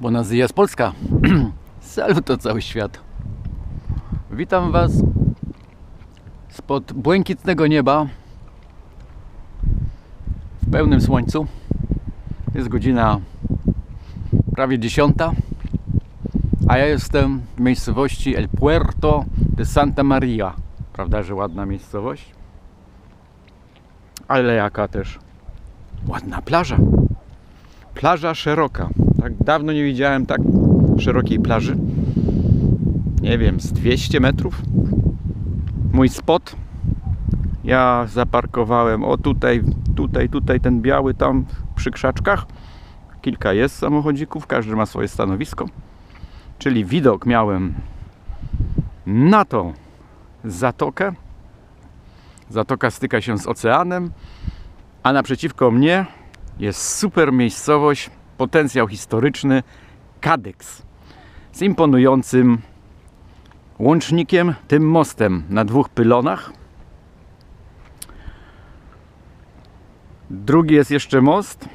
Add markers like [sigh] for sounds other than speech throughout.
bo nas jest Polska. [clears throat] Salut to cały świat. Witam Was spod błękitnego nieba w pełnym słońcu. Jest godzina prawie dziesiąta, a ja jestem w miejscowości El Puerto de Santa Maria. Prawda, że ładna miejscowość? Ale jaka też ładna plaża. Plaża szeroka. Tak dawno nie widziałem tak szerokiej plaży. Nie wiem, z 200 metrów. Mój spot. Ja zaparkowałem o tutaj, tutaj, tutaj ten biały tam przy krzaczkach. Kilka jest samochodzików, każdy ma swoje stanowisko. Czyli widok miałem na tą zatokę. Zatoka styka się z oceanem, a naprzeciwko mnie jest super miejscowość, potencjał historyczny Kadyks z imponującym łącznikiem, tym mostem na dwóch pylonach. Drugi jest jeszcze most.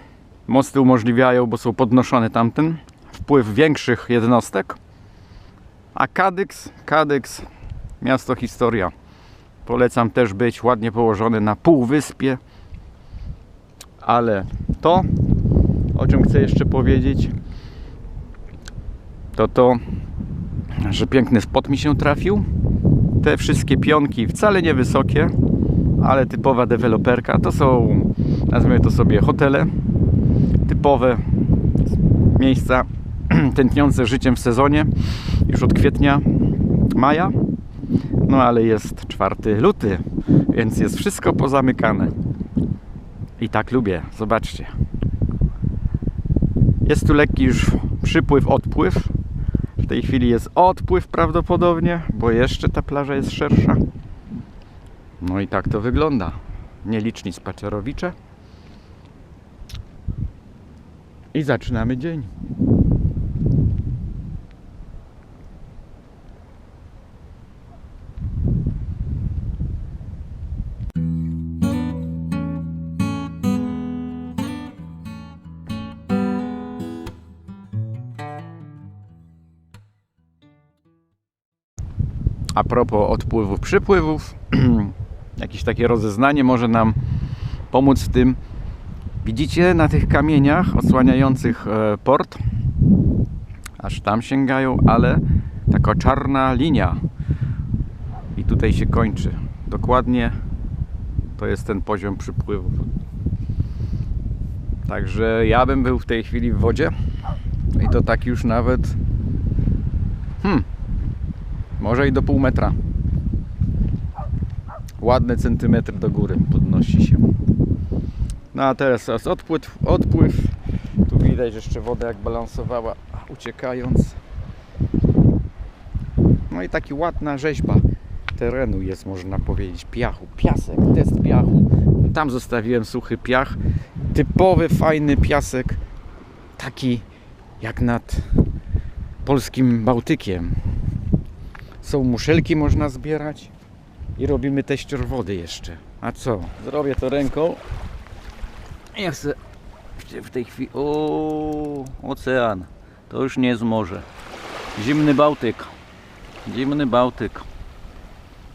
Mosty umożliwiają, bo są podnoszone tamten, wpływ większych jednostek. A Kadyks, Kadyks, miasto historia. Polecam też być ładnie położony na półwyspie. Ale to, o czym chcę jeszcze powiedzieć, to to, że piękny spot mi się trafił. Te wszystkie pionki wcale niewysokie, ale typowa deweloperka. To są, nazwijmy to sobie, hotele. Typowe miejsca [clears throat] tętniące życiem w sezonie już od kwietnia, maja. No ale jest 4 luty, więc jest wszystko pozamykane. I tak lubię, zobaczcie. Jest tu lekki już przypływ, odpływ. W tej chwili jest odpływ prawdopodobnie, bo jeszcze ta plaża jest szersza. No i tak to wygląda. Nieliczni spacerowicze. I zaczynamy dzień. A propos odpływów, przypływów, [clears throat] jakieś takie rozeznanie może nam pomóc w tym. Widzicie na tych kamieniach osłaniających e, port, aż tam sięgają, ale taka czarna linia i tutaj się kończy. Dokładnie to jest ten poziom przypływów. Także ja bym był w tej chwili w wodzie i to tak już nawet hmm, może i do pół metra. Ładny centymetr do góry podnosi się. No a teraz odpływ, odpływ. Tu widać jeszcze wodę jak balansowała uciekając. No i taki ładna rzeźba terenu jest można powiedzieć. Piachu, piasek, test piachu. Tam zostawiłem suchy piach. Typowy, fajny piasek. Taki jak nad polskim Bałtykiem. Są muszelki można zbierać i robimy teścior wody jeszcze. A co? Zrobię to ręką. Ja chcę w tej chwili. O, ocean. To już nie jest morze. Zimny Bałtyk. Zimny Bałtyk.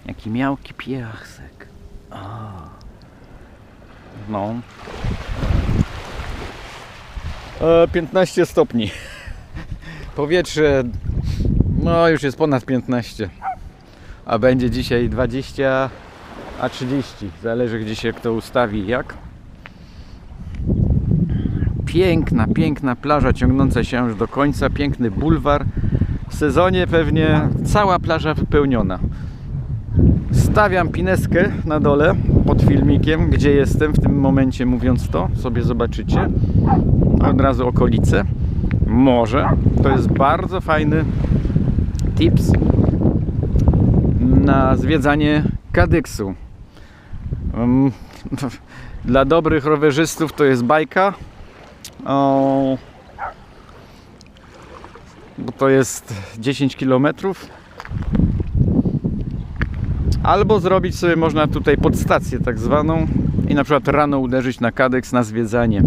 Jaki miałki piasek. A. No. E, 15 stopni. Powietrze no już jest ponad 15. A będzie dzisiaj 20 a 30. Zależy gdzie się kto ustawi jak. Piękna, piękna plaża ciągnąca się już do końca. Piękny bulwar. W sezonie pewnie cała plaża wypełniona. Stawiam pineskę na dole pod filmikiem, gdzie jestem w tym momencie mówiąc to. Sobie zobaczycie. Od razu okolice. Morze. To jest bardzo fajny tips na zwiedzanie Kadyksu. [laughs] Dla dobrych rowerzystów to jest bajka. Bo to jest 10 km. Albo zrobić sobie można tutaj podstację tak zwaną i na przykład rano uderzyć na Kadyks na zwiedzanie.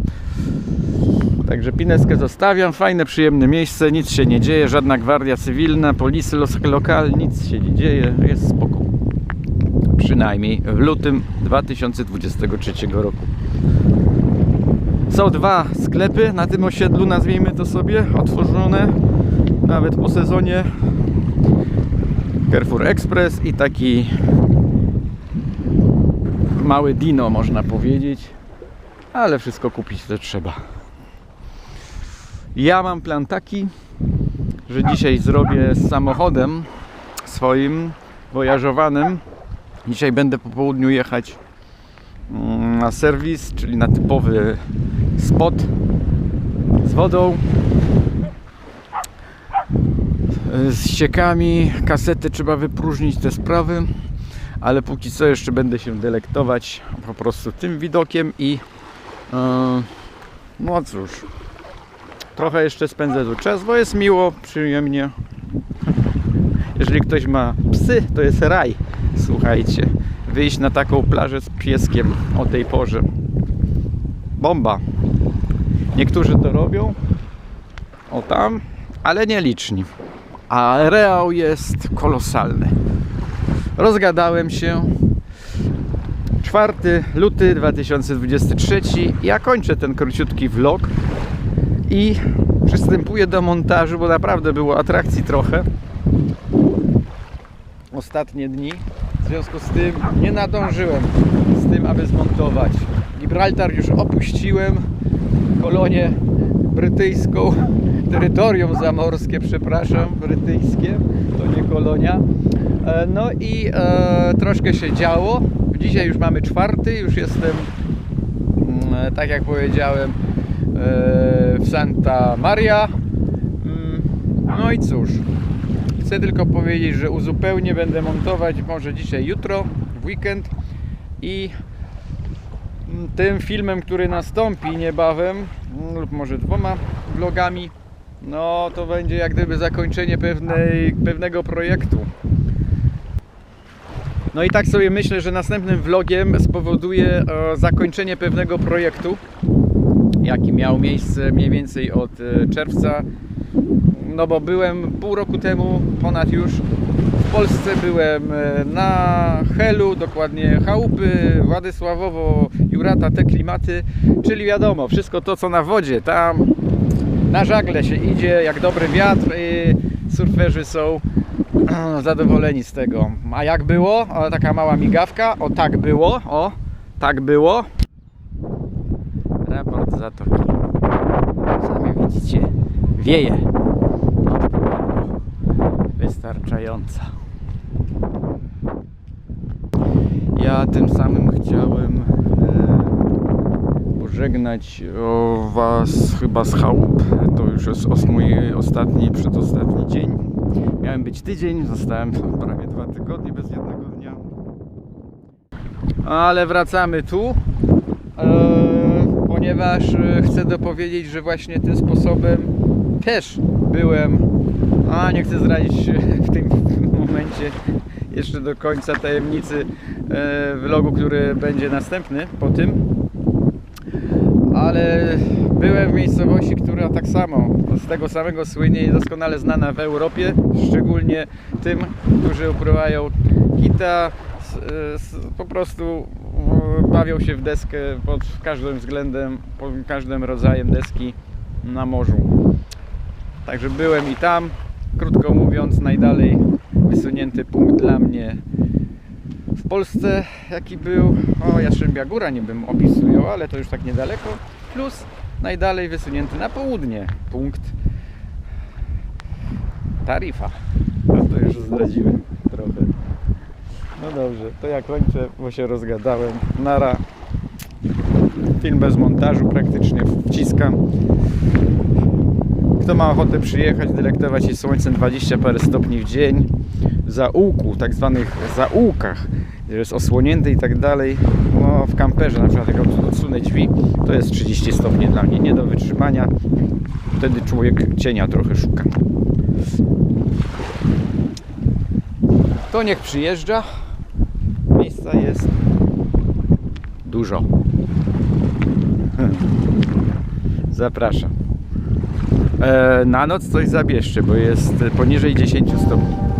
Także Pineskę zostawiam, fajne, przyjemne miejsce, nic się nie dzieje, żadna gwardia cywilna, policja los- lokal, nic się nie dzieje, jest spoko. Przynajmniej w lutym 2023 roku. Są dwa sklepy na tym osiedlu, nazwijmy to sobie, otworzone nawet po sezonie. Carrefour Express i taki mały dino można powiedzieć, ale wszystko kupić to trzeba. Ja mam plan taki, że dzisiaj zrobię z samochodem swoim wojażowanym. Dzisiaj będę po południu jechać mm, na serwis, czyli na typowy spot z wodą, z ściekami, kasety trzeba wypróżnić, te sprawy, ale póki co jeszcze będę się delektować po prostu tym widokiem i e, no cóż, trochę jeszcze spędzę tu czas, bo jest miło, przyjemnie. Jeżeli ktoś ma psy, to jest raj. Słuchajcie, wyjść na taką plażę z pieskiem o tej porze. Bomba. Niektórzy to robią, o tam, ale nieliczni. A areał jest kolosalny. Rozgadałem się. 4 luty 2023. Ja kończę ten króciutki vlog i przystępuję do montażu, bo naprawdę było atrakcji trochę. Ostatnie dni. W związku z tym nie nadążyłem z tym, aby zmontować. Gibraltar już opuściłem. Kolonię brytyjską, terytorium zamorskie, przepraszam, brytyjskie, to nie kolonia. E, No i e, troszkę się działo. Dzisiaj już mamy czwarty, już jestem, mm, tak jak powiedziałem, e, w Santa Maria. Mm, No i cóż, chcę tylko powiedzieć, że uzupełnię, będę montować może dzisiaj, jutro, w weekend i mm, tym filmem, który nastąpi niebawem, mm, lub może dwoma vlogami, no to będzie jak gdyby zakończenie pewnej, pewnego projektu. No i tak sobie myślę, że następnym vlogiem spowoduje e, zakończenie pewnego projektu, jaki miał miejsce mniej więcej od e, czerwca. No bo byłem pół roku temu, ponad już w Polsce, byłem e, na Helu, dokładnie Chałupy, Władysławowo, Jurata, te klimaty, czyli wiadomo, wszystko to co na wodzie, tam na żagle się idzie, jak dobry wiatr surferzy są [clears throat] zadowoleni z tego. A jak było? O, taka mała migawka. O, tak było. O, tak było. Raport zatoki. Sami widzicie, wieje. Wystarczająca. Ja tym samym chciałem e, pożegnać Was chyba z chałup. To już jest mój ostatni, przedostatni dzień. Miałem być tydzień, zostałem prawie dwa tygodnie bez jednego dnia. Ale wracamy tu, e, ponieważ e, chcę dopowiedzieć, że właśnie tym sposobem też byłem. A nie chcę zdradzić e, w tym [laughs] momencie jeszcze do końca tajemnicy e, vlogu, który będzie następny po tym. Ale byłem w miejscowości, która tak samo z tego samego słynie i doskonale znana w Europie, szczególnie tym, którzy upływają kita, s- po prostu e, bawią się w deskę pod każdym względem, pod każdym rodzajem deski na morzu. Także byłem i tam, krótko mówiąc, najdalej wysunięty punkt dla mnie w Polsce, jaki był, o Jastrzębia Góra nie bym opisują, ale to już tak niedaleko, plus najdalej wysunięty na południe punkt Tarifa. No to już zdradziłem. No dobrze, to ja kończę, bo się rozgadałem. Nara. Film bez montażu praktycznie wciskam. Kto ma ochotę przyjechać, delektować się słońcem 20 parę stopni w dzień, w zaułku, tak zwanych zaułkach, że jest osłonięty i tak dalej, no w kamperze na przykład jak od- odsunę drzwi, to jest 30 stopni dla mnie, nie do wytrzymania. Wtedy człowiek cienia trochę szuka. To niech przyjeżdża. Miejsca jest dużo. [laughs] Zapraszam. E, na noc coś zabierzcie, bo jest poniżej 10 stopni.